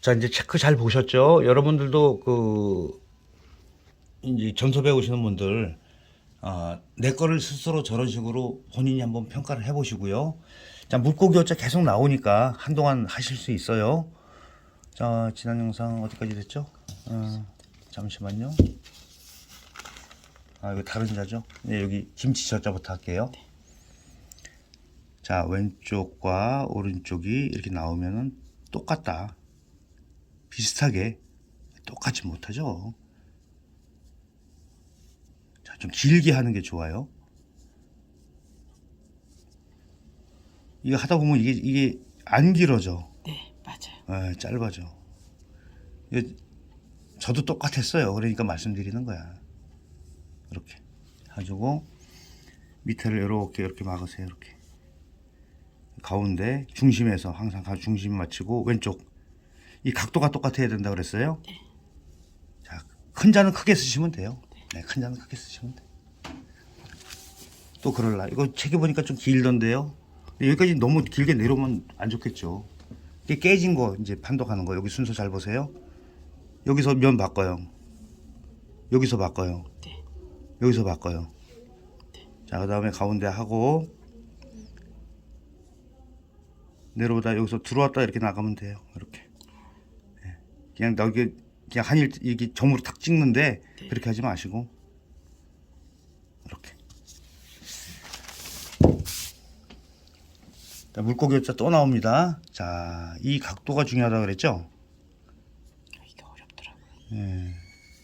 자, 이제 체크 잘 보셨죠? 여러분들도 그, 이제 전섭 배우시는 분들, 아, 내 거를 스스로 저런 식으로 본인이 한번 평가를 해 보시고요. 자, 물고기 어차 계속 나오니까 한동안 하실 수 있어요. 자, 지난 영상 어디까지 됐죠? 어, 잠시만요. 아, 이거 다른 자죠? 네, 여기 김치 저자부터 할게요. 자, 왼쪽과 오른쪽이 이렇게 나오면은 똑같다. 비슷하게 똑같지 못하죠. 자, 좀 길게 하는 게 좋아요. 이거 하다 보면 이게 이게 안 길어져. 네, 맞아요. 예, 짧아져. 저도 똑같았어요. 그러니까 말씀드리는 거야. 이렇게 가지고 밑에를 이렇게 이렇게 막으세요. 이렇게 가운데 중심에서 항상 가 중심 맞추고 왼쪽 이 각도가 똑같아야 된다 그랬어요. 자, 큰 잔은 크게 쓰시면 돼요. 네, 큰 잔은 크게 쓰시면 돼. 또 그럴라. 이거 책에 보니까 좀 길던데요. 여기까지 너무 길게 내려오면 안 좋겠죠. 이게 깨진 거 이제 판독하는 거 여기 순서 잘 보세요. 여기서 면 바꿔요. 여기서 바꿔요. 네. 여기서 바꿔요. 자, 그 다음에 가운데 하고 내려오다 여기서 들어왔다 이렇게 나가면 돼요. 이렇게. 네. 그냥 여기 그냥 한일 이게 점으로 탁 찍는데 그렇게 하지 마시고 이렇게. 자, 물고기 자또 나옵니다. 자, 이 각도가 중요하다 그랬죠? 이게 어렵더라고요.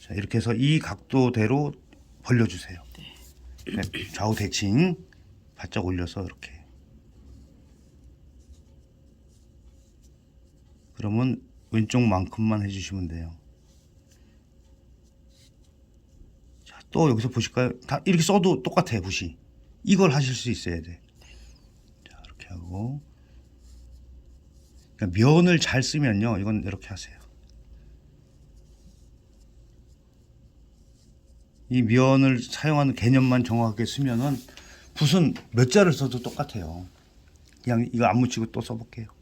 자, 이렇게 해서 이 각도대로 벌려주세요. 네, 좌우 대칭 바짝 올려서 이렇게. 그러면 왼쪽만큼만 해주시면 돼요. 자, 또 여기서 보실까요? 다 이렇게 써도 똑같아요, 붓이. 이걸 하실 수 있어야 돼. 자, 이렇게 하고. 그러니까 면을 잘 쓰면요, 이건 이렇게 하세요. 이 면을 사용하는 개념만 정확하게 쓰면은 붓은 몇 자를 써도 똑같아요. 그냥 이거 안 묻히고 또 써볼게요.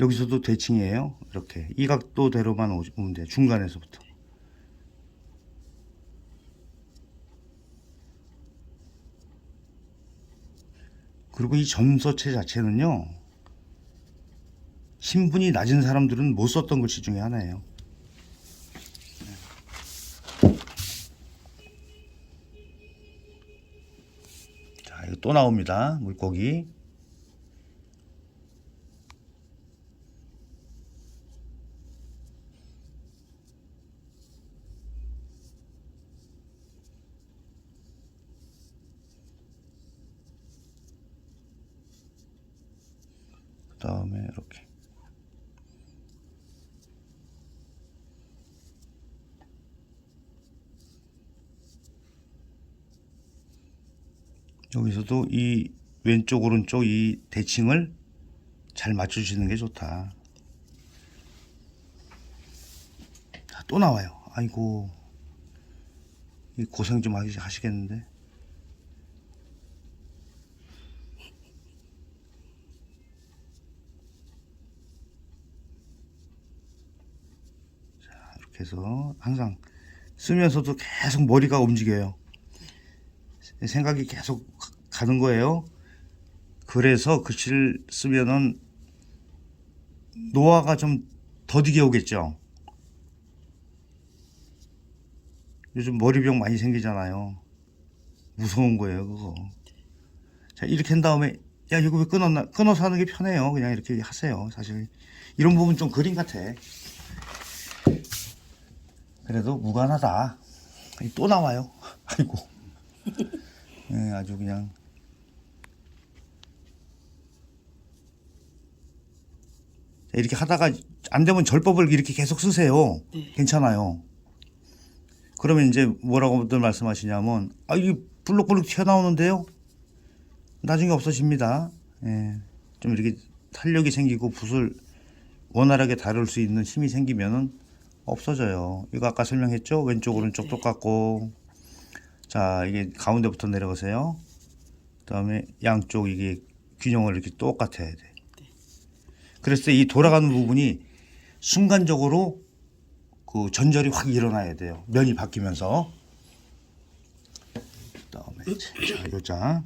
여기서도 대칭이에요. 이렇게 이 각도대로만 오- 오면 돼요. 중간에서부터. 그리고 이 점서체 자체는요. 신분이 낮은 사람들은 못 썼던 글씨 중에 하나예요. 자, 이거 또 나옵니다. 물고기. 다음에 이렇게. 여기서도 이 왼쪽 오른쪽 이 대칭을 잘 맞춰주시는 게 좋다. 자, 또 나와요. 아이고 이 고생 좀 하시- 하시겠는데. 자, 이렇게 해서 항상 쓰면서도 계속 머리가 움직여요. 생각이 계속 가- 가는 거예요. 그래서 글씨를 쓰면은 노화가 좀 더디게 오겠죠. 요즘 머리병 많이 생기잖아요. 무서운 거예요, 그거. 자, 이렇게 한 다음에, 야, 이거 왜 끊었나? 끊어서 하는 게 편해요. 그냥 이렇게 하세요. 사실. 이런 부분 좀 그림 같아. 그래도 무관하다. 또 나와요. 아이고. 네, 아주 그냥 자, 이렇게 하다가 안 되면 절법을 이렇게 계속 쓰세요. 네. 괜찮아요. 그러면 이제 뭐라고들 말씀하시냐면 아 이게 블록블록 튀어나오는데요. 나중에 없어집니다. 예. 좀 이렇게 탄력이 생기고 붓을 원활하게 다룰 수 있는 힘이 생기면은 없어져요. 이거 아까 설명했죠? 왼쪽 오른쪽 똑같고 자 이게 가운데부터 내려가세요. 그 다음에 양쪽 이게 균형을 이렇게 똑같아야 돼. 그래서 이 돌아가는 부분이 순간적으로 그 전절이 확 일어나야 돼요. 면이 바뀌면서. 그다음에 자, 요자.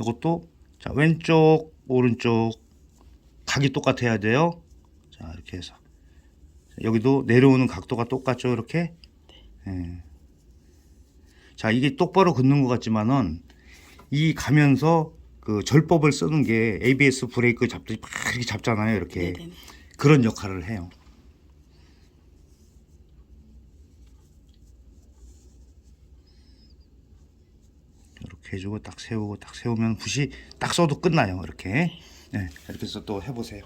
이것도 자, 왼쪽, 오른쪽 각이 똑같아야 돼요. 자, 이렇게 해서. 여기도 내려오는 각도가 똑같죠, 이렇게. 예. 자, 이게 똑바로 긋는 것 같지만은 이 가면서 그 절법을 쓰는 게 ABS 브레이크 잡듯이 막 이렇게 잡잖아요, 이렇게. 네네네. 그런 역할을 해요. 이렇게 해주고 딱 세우고 딱 세우면 붓이 딱 써도 끝나요. 이렇게 네, 이렇게 해서 또 해보세요.